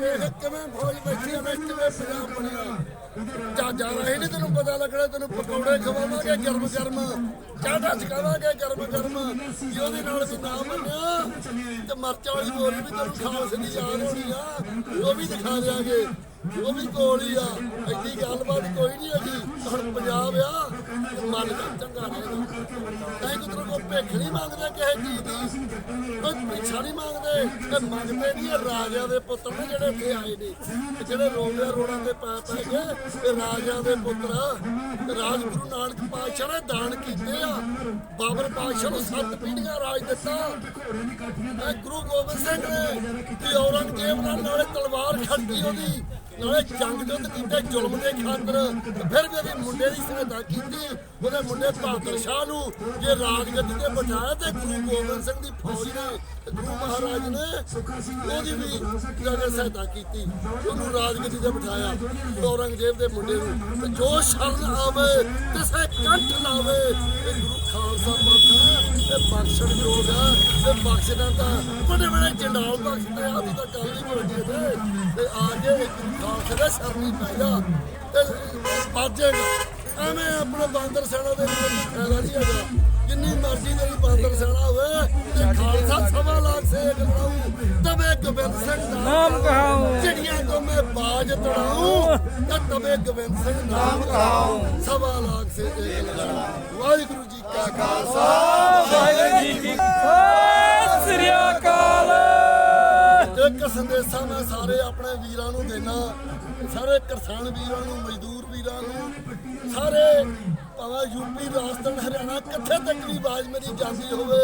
ਵੇਖ ਕਿਵੇਂ ਫੌਜ ਬੈਠੀ ਆ, ਵੇਖ ਕਿਵੇਂ ਪੰਜਾਬ ਬਣਿਆ। ਜਾ ਜਾ ਰਹੇ ਨਹੀਂ ਤੈਨੂੰ ਪਤਾ ਲੱਗਣਾ, ਤੈਨੂੰ ਪਕੌੜੇ ਖਵਾਵਾਂਗੇ ਗਰਮ ਗਰਮ। ਚਾਟਾ ਚਕਾਵਾਂਗੇ ਗਰਮ ਗਰਮ। ਜੇ ਉਹਦੇ ਨਾਲ ਵੀ ਨਾ ਮੰਨਿਆ, ਤੇ ਮਰਚਾ ਵਾਲੀ ਬੋਲੀ ਵੀ ਤੈਨੂੰ ਖਾਲਸੇ ਦੀ ਯਾਦ ਹੋਣੀ ਆ। ਉਹ ਵੀ ਦਿਖਾ ਦਿਆਂਗੇ। ਉਹ ਵੀ ਕੋਲ ਹੀ ਆ। ਐਡੀ ਗੱਲਬਾਤ ਕੋਈ ਨਹੀਂ ਹੈਗੀ। ਹੁਣ ਪੰਜਾਬ ਆ, ਮਨ ਦਾ ਚੰਗਾ ਰਹੇਗਾ ਕਹੀਂ ਕਿਤੋਂ ਕੋ ਭਿੱਖ ਨਹੀਂ ਮੰਗਦੇ, ਕਿਸੇ ਚੀਜ਼ ਦੀ। ਕੋਈ ਪਿੱਛਾ ਨਹੀਂ ਮੰਗਦੇ। ਤੇ ਮੰਗਦੇ ਨਹੀਂ, ਇਹ ਰਾਜਿਆਂ ਦੇ ਪੁੱਤਰ ਨੇ ਜਿਹੜੇ ਇੱਥੇ ਆਏ ਨੇ। ਜਿਹੜੇ ਰੋਂਦੇ ਰੋੜਾਂ ਦੇ ਪੈ ਪੈ ਕੇ ਇਹ ਰਾਜਿਆਂ ਦੇ ਪੁੱਤਰ ਰਾਜਗੁਰੂ ਨਾਨਕ ਪਾਤਸ਼ਾਹ ਨੇ ਦਾਨ ਕੀਤੇ ਆ। ਬਾਬਰ ਪਾਤਸ਼ਾਹ ਨੂੰ ਸੱਤ ਪੀੜ੍ਹੀਆਂ ਰਾਜ ਦਿੱਤਾ। ਇਹ ਗੁਰੂ ਗੋਬਿੰਦ ਸਿੰਘ ਨੇ ਤੇ ਔਰੰਗਜ਼ੇਬ ਨਾਲ ਨਾਲੇ ਤਲਵਾਰ ਖੜਕੀ ਉਹਦੀ। ਨਾਲੇ ਜੰਗ ਜੁੱਧ ਕੀਤੇ ਜ਼ੁਲਮ ਦੇ ਖਾਤਰ ਫਿਰ ਵੀ ਉਹਦੇ ਮੁੰਡੇ ਦੀ ਸਹਾਇਤਾ ਕੀਤੀ। ਉਹਦੇ ਮੁੰਡੇ ਬਹਾਦਰ ਸ਼ਾਹ ਨੂੰ ਜੇ ਰਾਜਗੱਦੀ ਤੇ ਬਿਠਾਇਆ ਤੇ ਗੁਰੂ ਗੋਬਿੰਦ ਸਿੰਘ ਦੀ ਫੌਜ ਨੇ ਗੁਰੂ ਮਹਾਰਾਜ ਨੇ ਉਹਦੀ ਵੀ ਜਾ ਸਹਾਇਤਾ ਕੀਤੀ। ਉਹਨੂੰ ਰਾਜਗੱਦੀ ਤੇ ਬਿਠਾਇਆ ਔਰੰਗਜ਼ੇਬ ਦੇ ਮੁੰਡੇ ਨੂੰ। ਤੇ ਜੋ ਸ਼ਰਨ ਆਵੇ ਕਿਸੇ ਕੰਠ ਲਾਵੇ, ਇਹ ਗੁਰੂ ਖਾਲਸਾ ਪੰਥ ਇਹ ਬਖਸ਼ਣ ਯੋਗ ਆ ਤੇ ਬਖਸ਼ਣਾ ਤਾਂ ਬੜੇ ਬੜੇ ਜੰਡਾਲ ਬਖਸ਼ਦੇ ਆ ਦੀ ਤਾਂ ਗੱਲ ਹੀ ਬੋਲਦੀ ਤੇ ਆ ਕੇ ਖਾਲਸੇ ਜਾ ਤੇ ਬਾਜੇਗਾ ਐਵੇਂ ਆਪਣੇ ਬਾਂਦਰ ਸੈਨਾ ਦੇ ਵਿੱਚ ਫਾਇਦਾ ਨਹੀਂ ਹੈਗਾ ਜਿੰਨੀ ਮਰਜ਼ੀ ਤੇਰੀ ਬਾਂਦਰ ਸੈਨਾ ਹੋਵੇ ਤੇ ਖਾਲਸਾ ਸਵਾ ਲੱਖ ਸੇਕ ਲਾਉ ਤਵੇ ਗੋਬਿੰਦ ਸਿੰਘ ਨਾਮ ਕਹਾਉ ਚਿੜੀਆਂ ਤੋਂ ਮੈਂ ਬਾਜ ਤੜਾਉ ਤੇ ਤਵੇ ਗੋਬਿੰਦ ਸਿੰਘ ਨਾਮ ਕਹਾਉ ਸਵਾ ਲੱਖ ਸੇਕ ਲਾਉ ਵਾਹਿਗੁਰੂ ਜੀ ਕਾ ਖਾਲਸਾ। ਸੰਦੇਸ਼ਾ ਮੈਂ ਸਾਰੇ ਆਪਣੇ ਵੀਰਾਂ ਨੂੰ ਦੇਣਾ। ਸਾਰੇ ਕਿਸਾਨ ਵੀਰਾਂ ਨੂੰ, ਮਜ਼ਦੂਰ ਵੀਰਾਂ ਨੂੰ। ਸਾਰੇ ਭਾਵੇਂ ਯੂਪੀ, ਰਾਜਸਥਾਨ, ਹਰਿਆਣਾ, ਕਿੱਥੇ ਤੱਕ ਵੀ ਆਵਾਜ਼ ਮੇਰੀ ਜਾਂਦੀ ਹੋਵੇ,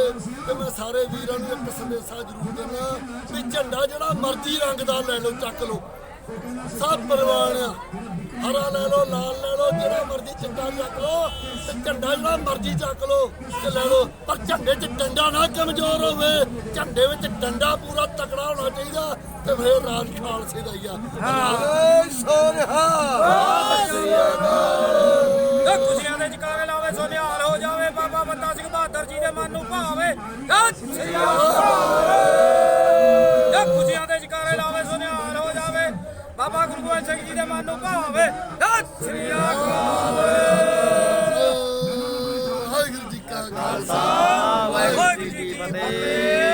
ਤੇ ਮੈਂ ਸਾਰੇ ਵੀਰਾਂ ਨੂੰ ਇੱਕ ਸੰਦੇਸ਼ਾ ਜ਼ਰੂਰ ਦੇਣਾ ਵੀ ਝੰਡਾ ਜਿਹੜਾ ਮਰਜ਼ੀ ਰੰਗ ਦਾ ਲੈ ਲਓ, ਚੱਕ ਲਓ। ਸਭ ਪਰਵਾਨ ਆ। ਹਰਾ ਲੈ ਲਓ ਲਾਲ ਲੈ ਲਓ ਜਿਹੜਾ ਮਰਜ਼ੀ ਚਿੱਟਾ ਚੱਕ ਲਓ ਤੇ ਝੰਡਾ ਜਿਹੜਾ ਮਰਜ਼ੀ ਚੱਕ ਲਓ ਤੇ ਲੈ ਲਓ। ਪਰ ਝੰਡੇ 'ਚ ਡੰਡਾ ਨਾ ਕਮਜ਼ੋਰ ਹੋਵੇ। ਝੰਡੇ ਵਿੱਚ ਡੰਡਾ ਪੂਰਾ ਤਕੜਾ ਹੋਣਾ ਚਾਹੀਦਾ ਤੇ ਫਿਰ ਰਾਜ ਖਾਲਸੇ ਦਾ ਹੀ ਆ। ਹਾਂ ਸੋਨਹਾ ਇਹ ਖੁਸ਼ੀਆਂ ਦੇ ਜਕਾਰੇ ਲਾਵੇ ਹੋ ਜਾਵੇ। ਬਾਬਾ ਬੰਦਾ ਸਿੰਘ ਬਹਾਦਰ ਜੀ ਦੇ ਮਨ ਨੂੰ ਭਾਵੇ। ਸਤਿ ਸ੍ਰੀ ਅਕਾਲ। ਸਿੰਘ ਜੀ ਦੇ ਮਨ ਨੂੰ ਭਾਵੇ। ਸਤਿ ਸ੍ਰੀ ਅਕਾਲ।